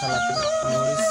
সালাদ মরিচ